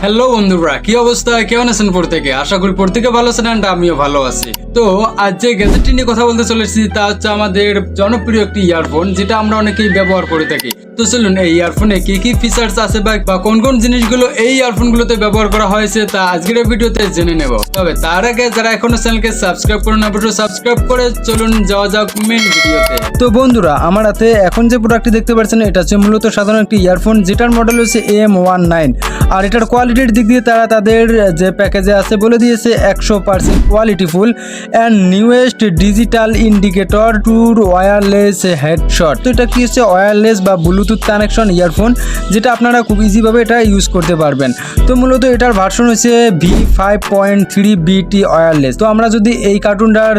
Hello বন্ধুরা, কি অবস্থা? কেমন আছেন পর থেকে আশা করি পর থেকে ভালো আছেন আমিও ভালো আছি। তো, আজ যে গ্যাজেটটি নিয়ে কথা বলতে চলেছি, তা হচ্ছে আমাদের জনপ্রিয় একটি ইয়ারফোন যেটা আমরা অনেকেই ব্যবহার করে থাকি। তো চলুন এই ইয়ারফোনে কি কি ফিচার্স আছে বা কোন কোন জিনিসগুলো এই ইয়ারফোনগুলোতে ব্যবহার করা হয়েছে তা আজকের ভিডিওতে জেনে নেব। তবে তার আগে যারা এখনও চ্যানেলকে সাবস্ক্রাইব করেন অবশ্যই সাবস্ক্রাইব করে চলুন যাওয়া যাক মেন ভিডিওতে। তো বন্ধুরা, আমার হাতে এখন যে প্রোডাক্টটি দেখতে পাচ্ছেন, এটা হচ্ছে মূলত সাধারণ একটি ইয়ারফোন যেটার মডেল হচ্ছে এম ওয়ান নাইন আর এটার কোয়ালিটির দিক দিয়ে তারা তাদের যে প্যাকেজে আছে, বলে দিয়েছে একশো percent qualityful and newest digital indicator tour wireless headset তো এটা কি হচ্ছে ওয়্যারলেস বা ব্লুটুথ কানেকশন ইয়ারফোন যেটা আপনারা খুব ইজিভাবে এটা ইউজ করতে পারবেন। তো মূলত এটার ভার্সন হচ্ছে V five point three BT wireless তো আমরা যদি এই কার্টুনটার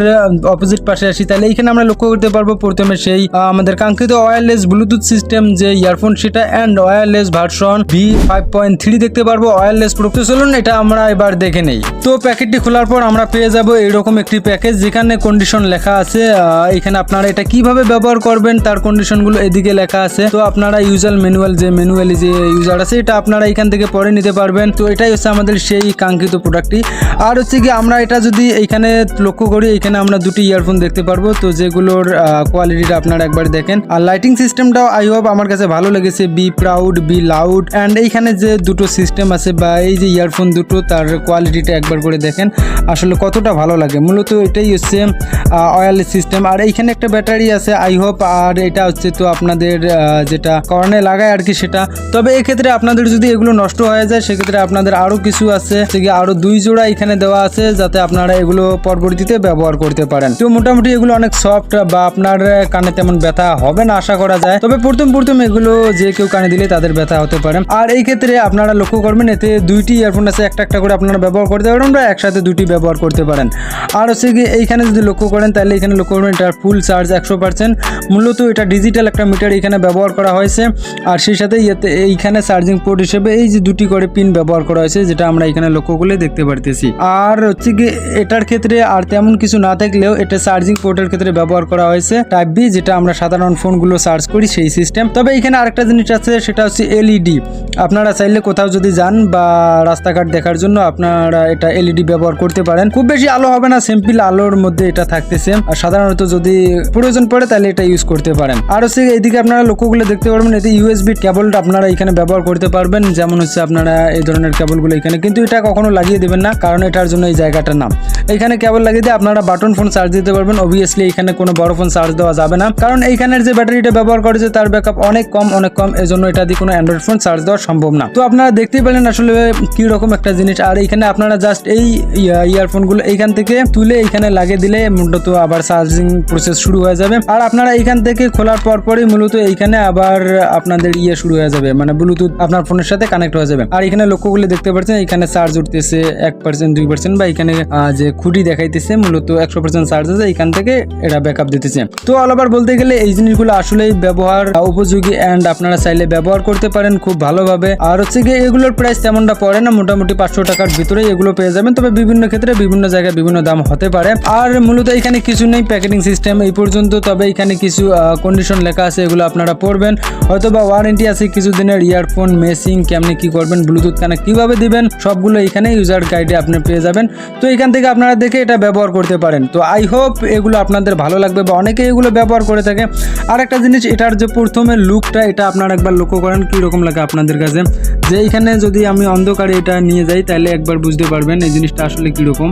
অপোজিট পাশে আসি, তাহলে এইখানে আমরা লক্ষ্য করতে পারব প্রথমে সেই আমাদের কাঙ্ক্ষিত ওয়্যারলেস ব্লুটুথ সিস্টেম যে ইয়ারফোন সেটা and wireless version V five point three দেখতে পারব ওয়্যারলেস প্রো চলুন এটা আমরা এবার দেখে নেই। তো প্যাকেটটি খোলার পর আমরা পেয়ে যাব এইরকম একটি প্যাকেজ যেখানে কন্ডিশন লেখা আছে এখানে আপনারা এটা কীভাবে ব্যবহার করবেন, তার কন্ডিশনগুলো এদিকে লেখা আছে। তো আপনারা ইউজার ম্যানুয়াল যে ম্যানুয়ালি যে ইউজার আছে এটা আপনারা এখান থেকে পরে নিতে পারবেন। তো এটাই হচ্ছে আমাদের সেই কাঙ্ক্ষিত প্রোডাক্টটি আর হচ্ছে কি আমরা এটা যদি এইখানে লক্ষ্য করি এখানে আমরা দুটি ইয়ারফোন দেখতে পারব। তো যেগুলোর কোয়ালিটিটা আপনারা একবার দেখেন। আর লাইটিং সিস্টেমটাও আই হোপ আমার কাছে ভালো লেগেছে। Be proud be loud and এইখানে যে দুটো সিস্টেম আছে বা এই যে ইয়ারফোন দুটো তার কোয়ালিটিটা একবার করে দেখেন। আসলে কতটা ভালো লাগে। মূলত এটাই হচ্ছে অয়েল সিস্টেম আর এইখানে একটা ব্যাটারি আছে আই হোপ আর এটা হচ্ছে তো আপনাদের আহ, যেটা কর্নে লাগায় আর কি সেটা। তবে এক্ষেত্রে আপনাদের যদি এগুলো নষ্ট হয়ে যায়, সেক্ষেত্রে আপনাদের আরও কিছু আছে আরও দুই জোড়া এখানে দেওয়া আছে, যাতে আপনারা এগুলো পরবর্তীতে ব্যবহার করতে পারেন। তো মোটামুটি এগুলো অনেক সফট বা আপনার কানে তেমন ব্যথা হবে না, আশা করা যায়। তবে প্রথম প্রথম এগুলো যে কেউ কানে দিলে তাদের ব্যথা হতে পারে। আর এই ক্ষেত্রে আপনারা লক্ষ্য করবেন, এতে দুইটি ইয়ারফোন আছে, একটা একটা করে আপনারা ব্যবহার করতে পারেন, বা একসাথে দুটি ব্যবহার করতে পারেন। আর হচ্ছে কি এইখানে যদি লক্ষ্য করেন, তাহলে এখানে লক্ষ্য করবেন এটার ফুল চার্জ একশো পার্সেন্ট মূলত এটা ডিজিটাল একটা মিটার এখানে ব্যবহার করা হয়েছে। আর সেই সাথে ইয়েতে এইখানে চার্জিং পোর্ট হিসেবে এই যে দুটি করে পিন ব্যবহার করা হয়েছে, যেটা আমরা এখানে লক্ষ্য করলে দেখতে পারতেছি। আর হচ্ছে কি এটার ক্ষেত্রে আর তেমন কিছু না থাকলেও এটা চার্জিং পোর্টের ক্ষেত্রে ব্যবহার করা হয়েছে। টাইপ বি যেটা আমরা সাধারণ ফোনগুলো চার্জ করি, সেই সিস্টেম তবে এখানে আরেকটা জিনিস আছে, সেটা হচ্ছে এলইডি আপনারা চাইলে কোথাও যদি যান বা রাস্তাঘাট দেখার জন্য আপনারা এটা এলইডি ব্যবহার করতে পারেন। খুব বেশি আলো হবে না সিম্পল আলোর মধ্যে এটা থাকতেছে। আর সাধারণত যদি প্রয়োজন পড়ে তাহলে এটা ইউজ করতে পারেন। আর হচ্ছে এইদিকে আপনারা লক্ষ্যগুলো দেখতে পারবেন, এতে ইউএসবি কেবলটা আপনারা এখানে ব্যবহার করতে পারবেন। যেমন হচ্ছে আপনারা এই ধরনের কেবলগুলো এখানে, কিন্তু এটা কখনো লাগিয়ে দেবেন না, কারণ এটার জন্য এই জায়গাটার নাম। এখানে কেবল লাগিয়ে দিয়ে আপনারা বাটন ফোন চার্জ দিতে পারবেন। অবভিয়াসলি এখানে কোনো বড় ফোন চার্জ দেওয়া যাবে না। কারণ এইখানের যে ব্যাটারিটা ব্যবহার করেছে তার ব্যাকআপ অনেক কম অনেক কম। এজন্য এটা দিয়ে কোনো অ্যান্ড্রয়েড ফোন চার্জ দেওয়া সম্ভব না। তো আপনারা দেখতেই পেলেন আসলে কি রকম একটা জিনিস। আর এইখানে আপনারা জাস্ট এই ইয়ারফোনগুলো এইখান থেকে তুলে এইখানে লাগিয়ে দিলে মূলত আবার চার্জিং প্রসেস শুরু হয়ে যাবে। আর আপনারা এইখান থেকে খোলার পর পরই মূলত এইখানে আবার আপনাদের ইয়ে শুরু হয়ে যাবে। মানে ব্লুটুথ আপনার ফোনের সাথে কানেক্ট হয়ে যাবে। আর এখানে লক্ষ্য করলে দেখতে পাচ্ছেন, এখানে চার্জ উঠতেছে এক পার্সেন্ট দুই পার্সেন্ট বা এখানে যে খুঁটি দেখাইতেছে, মূলত একশো পার্সেন্ট চার্জ আছে, এখান থেকে এটা ব্যাকআপ দিতেছে। তো অল ওভার বলতে গেলে এই জিনিসগুলো আসলেই ব্যবহার উপযোগী অ্যান্ড আপনারা চাইলে ব্যবহার করতে পারেন খুব ভালোভাবে। আর হচ্ছে গিয়ে এগুলোর প্রাইস তেমনটা পড়ে না, মোটামুটি পাঁচশো টাকার ভিতরে এগুলো পেয়ে যাবেন। তবে বিভিন্ন ক্ষেত্রে বিভিন্ন জায়গায় বিভিন্ন দাম হতে পারে। আর মূলত এখানে কিছু নেই প্যাকেটিং সিস্টেম এই পর্যন্ত। তবে এখানে কিছু কন্ডিশন লেখা আছে, এগুলো আপনারা পড়বেন। হয়তো বা ওয়ারেন্টি আছে কিছু দিনের ইয়ারফোন মেসিং কেমনি কি করবেন ব্লুটুথ কানেক্ট কীভাবে দিবেন, সবগুলো এখানে ইউজার গাইডে আপনি পেয়ে যাবেন। তো এখান থেকে আপনারা দেখে এটা ব্যবহার করতে পারেন। তো আই হোপ এগুলো আপনাদের ভালো লাগবে বা অনেকে এগুলো ব্যবহার করে থাকে। আর একটা জিনিস, এটার যে প্রথমে লুকটা এটা আপনারা একবার লক্ষ্য করেন, কীরকম লাগে আপনাদের কাছে। যে এইখানে যদি আমি অন্ধকারে এটা নিয়ে যাই, তাহলে একবার বুঝতে পারবেন এই জিনিসটা আসলে কীরকম।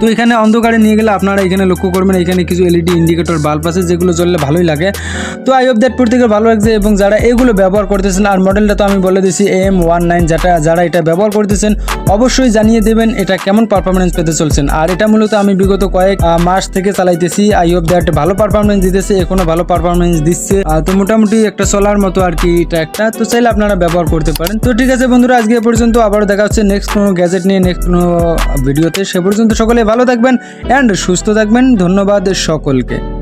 তো এখানে অন্ধকারে নিয়ে গেলে আপনারা এখানে লক্ষ্য করবেন, এখানে কিছু এলইডি ইন্ডিকেটর বাল্ব আছে, যেগুলো জ্বললে ভালোই লাগে। তো আই অফ দ্যাট প্রত্যেকের ভালো লাগছে এবং যারা এগুলো ব্যবহার করতেছেন, আর মডেলটা তো আমি বলে দিয়েছি এম ওয়ান নাইন যেটা যারা এটা ব্যবহার করতেছেন, অবশ্যই জানিয়ে দেবেন এটা কেমন পারফরমেন্স পেতে চলছেন। আর এটা মূলত আমি বিগত কয়েক মাস থেকে চালাইতেছি। আই অফ দ্যাট ভালো পারফরমেন্স দিতেছে, এখনও ভালো পারফরমেন্স দিচ্ছে। তো মোটামুটি একটা সোলার মতো আর কি এটা একটা তো চাইলে আপনারা ব্যবহার করতে পারেন। তো ঠিক আছে বন্ধুরা, আজকে পর্যন্ত আবারও দেখা হচ্ছে নেক্সট কোনো গ্যাজেট নিয়ে নেক্সট কোনো ভিডিওতে সে পর্যন্ত সকলে ভালো থাকবেন অ্যান্ড সুস্থ থাকবেন। ধন্যবাদ সকলকে।